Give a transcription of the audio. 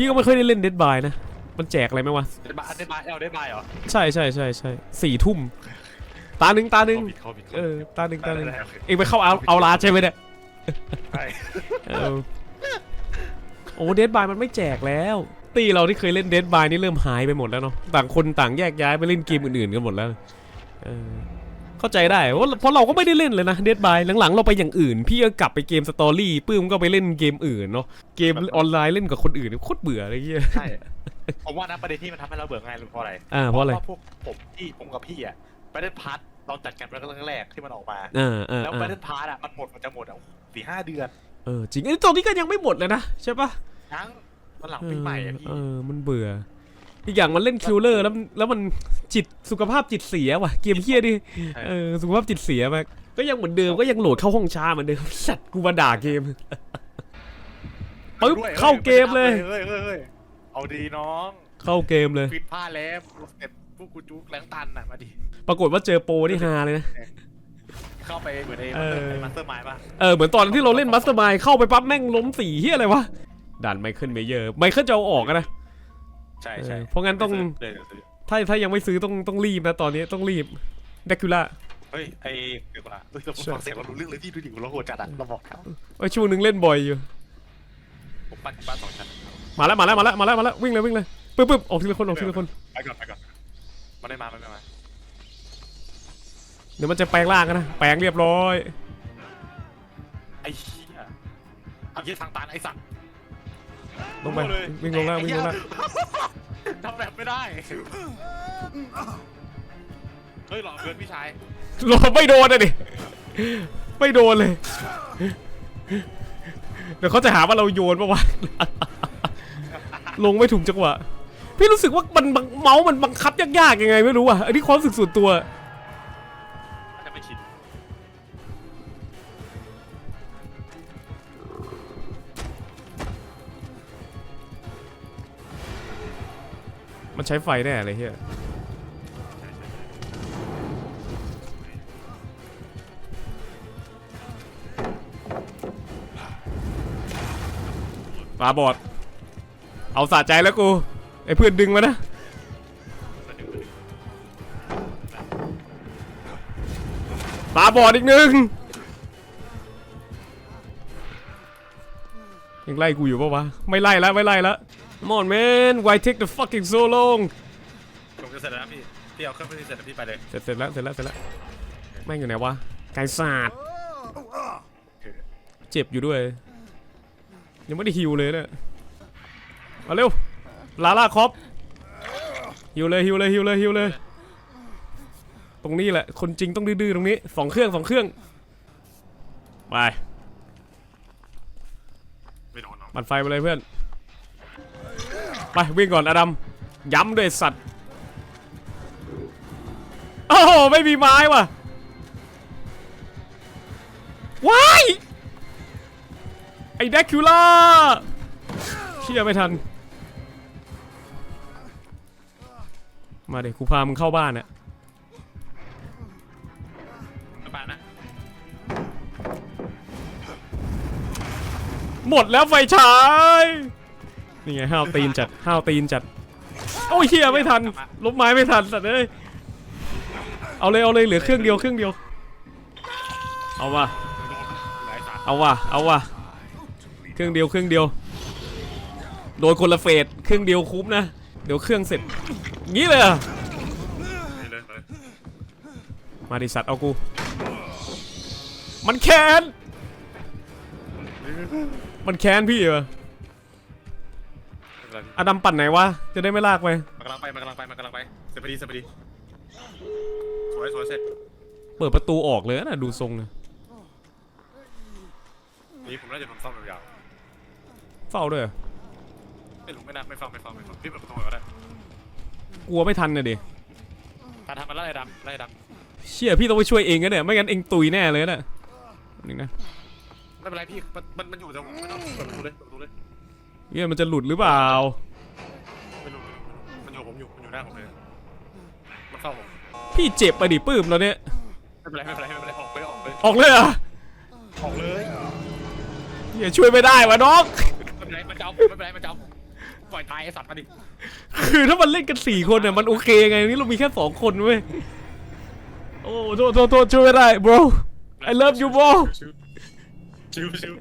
พี่ก็ไม่ค่อยได้เล่นเดดบายนะ มันแจกอะไรไหมวะได้บายได้บายเอาได้บายเหรอใช่ใช่ใช่ใช่สี่ทุ่ม ตาหนึ่งตาหนึ่งเข้าผิดเข้าผิดเออ ตาหนึ่งตาหนึ่งได้ได้โอเคเองไปเข้าเอาเอาลาใช่ไหมเนี่ยใช่เออโอ้เดดบายมันไม่แจกแล้ว ตีเราที่เคยเล่นเดดบายนี่เริ่มหายไปหมดแล้วเนาะ ต่างคนต่างแยกย้ายไปเล่นเกมอื่นๆกันหมดแล้ว เออ เข้าใจได้เพราะเพราะเราก็ไม่ได้เล่นเลยนะเดดบายหลังๆ เราไปอย่างอื่น พี่ก็กลับไปเกมสตอรี่ปื้มก็ไปเล่นเกมอื่นเนาะเกมออนไลน์เล่นกับคนอื่นโคตรเบื่ออะไรเงี้ยใช่ผมว่านะประเด็นที่มันทำให้เราเบื่อง่ายรู้เพราะอะไรอ่าเพราะอะไรว่าพวกผมที่ผมกับพี่อะไปเล่นพาร์ทเราจัดกันแรกๆที่มันออกมาอ่าอ่าแล้วไปอ่าเล่นพาร์ทอะมันหมดมันจะหมดอะสี่ห้าเดือนเออจริงไอ้ยตอนนี้ก็ยังไม่หมดเลยนะใช่ปะทั้งมันหลังปีใหม่อะพี่เออมันเบื่อ อีกอย่างมันเล่นคิลเลอร์แล้วมันแล้วมันจิตสุขภาพจิตเสียว่ะเกมเฮียดิเออสุขภาพจิตเสียมากก็ยังเหมือนเดิมก็ยังโหลดเข้าห้องช้าเหมือนเดิมสัตว์กูมาด่าเกมปึ๊บด้วยเข้าเกมเลยเฮ้ยเฮ้ยเฮ้ยเอาดีน้อง เข้าเกมเลยฟิตผ้าแล้วเสร็จพวกกูจุกแรงตันอะมาดิปรากฏว่าเจอโปรที่ฮาเลยนะเข้าไปเหมือนไอ้เออมาสเตอร์มายป่ะเออเหมือนตอนที่เราเล่นมัสเตอร์มายเข้าไปปั๊บแม่งล้มสี่เฮียอะไรวะด่านไมเคิลเมเยอร์ไมเคิลจะเอาออกอะนะ ใช่ใช่เออเพราะงั้นต้อง เดี๋ยวเดี๋ยวเดี๋ยวถ้าถ้ายังไม่ซื้อต้องต้องรีบนะตอนนี้ต้องรีบเดคูล่าเฮ้ยไอ้เดี๋ยวก่อนนะเฮ้ยเราใช่ฟังเสียงเรารู้เรื่องเลยพี่ดูดิเราโหดจัดอะเราบอกครับไอ้ช่วงหนึงเล่นบ่อยอยู่ ผมปั้นบ้านสองชั้นมาแล้วมาแล้วมาแล้วมาแล้วมาแล้ววิ่งเลยวิ่งเลยปึ๊บปึ๊บออกทีละคนออกทีละคนไปก่อนไปก่อนมันได้มามันได้มาเดี๋ยวมันจะแปลงร่างกันนะแปลงเรียบร้อยไอ้เหี้ยเอาเหี้ยทางตันไอ้สัตว์ ลงไปวิ่งลงล่างวิ่งลงล่างทำแบบไม่ได้ เฮ้ยหลอกเกินพี่ชายโดนไม่โดนอะดิไม่โดนเลย เดี๋ยวเขาจะหาว่าเราโยนปะวะลงไม่ถูกจังหวะ พี่รู้สึกว่ามันบังเมาส์มันบังคับยากๆยังไงไม่รู้อะอันนี้ความรู้สึกส่วนตัวน่าจะไม่ชิน มันใช้ไฟแน่เลยเฮียปลาบอด เอาสะใจแล้วกู ไอ้เพื่อนดึงมานะตาบอดอีกหนึ่งยังไล่กูอยู่ปะวะ ไม่ไล่แล้วไม่ไล่แล้ว Come on man why take the fucking so long ผมจะเสร็จแล้วนะพี่ พี่เอาเครื่องพี่เสร็จแล้วพี่ไปเลย เสร็จเสร็จแล้วเสร็จแล้วเสร็จแล้วแม่งอยู่ไหนวะไก่สาดเจ็บอยู่ด้วย ยังไม่ได้ฮิวเลยเนี่ยมาเร็วลาล่าคอปฮิวเลยฮิวเลยฮิวเลยฮิวเลย ตรงนี้แหละ คนจริงต้องดื้อๆตรงนี้สองเครื่องสองเครื่องไปไม่โดนหรอก ปัดไฟไปเลยเพื่อน ไปวิ่งก่อนอดัมย้ำด้วยสัตว์โอ้โหไม่มีไม้ว่ะว้ายไอ้แดกคิวล่าเชี่ยไม่ทัน มาเดี๋ยวกูพามึงเข้าบ้านอะกระบะนะหมดแล้วไฟฉาย นี่ไงห้าวตีนจัดห้าวตีนจัดโอ้ยเชี่ยไม่ทันลบไม้ไม่ทันสัตว์เอ้ยเอาเลยเอาเลยเหลือเครื่องเดียวเครื่องเดียวเอาว่ะเอาว่ะเอาว่ะเครื่องเดียวเครื่องเดียวโดนคนละเฟสเครื่องเดียวคุ้มนะเดี๋ยวเครื่องเสร็จงี้เลยอนี่เลยเลยมาดิสัตว์เอากู มันแค้น มันแค้นพี่เหรอ ไม่เป็นไรพี่อดัมปั่นไหนวะ จะได้ไม่ลากไป มันกำลังไปมันกำลังไปมันกำลังไปเสร็จพอดีเสร็จพอดีสวยสวยเสร็จเปิดประตูออกเลยนะดูทรงนะนี่ผมน่าจะทำซ่อมยาวเฝ้าด้วยเหรอๆไม่รู้ไม่น่าไม่ฟังไม่ฟังไม่ฟังพี่เปิดประตูก็ได้กลัวไม่ทันนะดิการทำมันไล่ดำไล่ดเชี่ยพี่ต้องไปช่วยเองนะเนี่ยไม่งั้นเองตุยแน่เลยนะนี่นะำไม่เป็นไรพี่มันมันมันอยู่แต่ผมไม่ต้องเปิดประตูเลยเปิดประตูเลย เฮียมันจะหลุดหรือเปล่าไม่รู้ไม่รู้มันอยู่ผมอยู่มันอยู่หน้าผมเลย มันเข้าผมพี่เจ็บไปดิปื้มแล้วเนี่ย ไม่เป็นไรไม่เป็นไรไม่เป็นไรออกไปออกไปออกเลยเหรอะออกเลยเฮียช่วยไม่ได้วะน้อง ไม่เป็นไรมันจะเอาผมไม่เป็นไรมันจะเอาผมปล่อยตายไอ้สัตว์มาดิคือถ้ามันเล่นกันสี่คนเนี่ยมันโอเคไงนี่เรามีแค่สองคนเว้ย โอ้โทษโทษโทษช่วยไม่ได้ bro I love you bro ชิวชิวชิว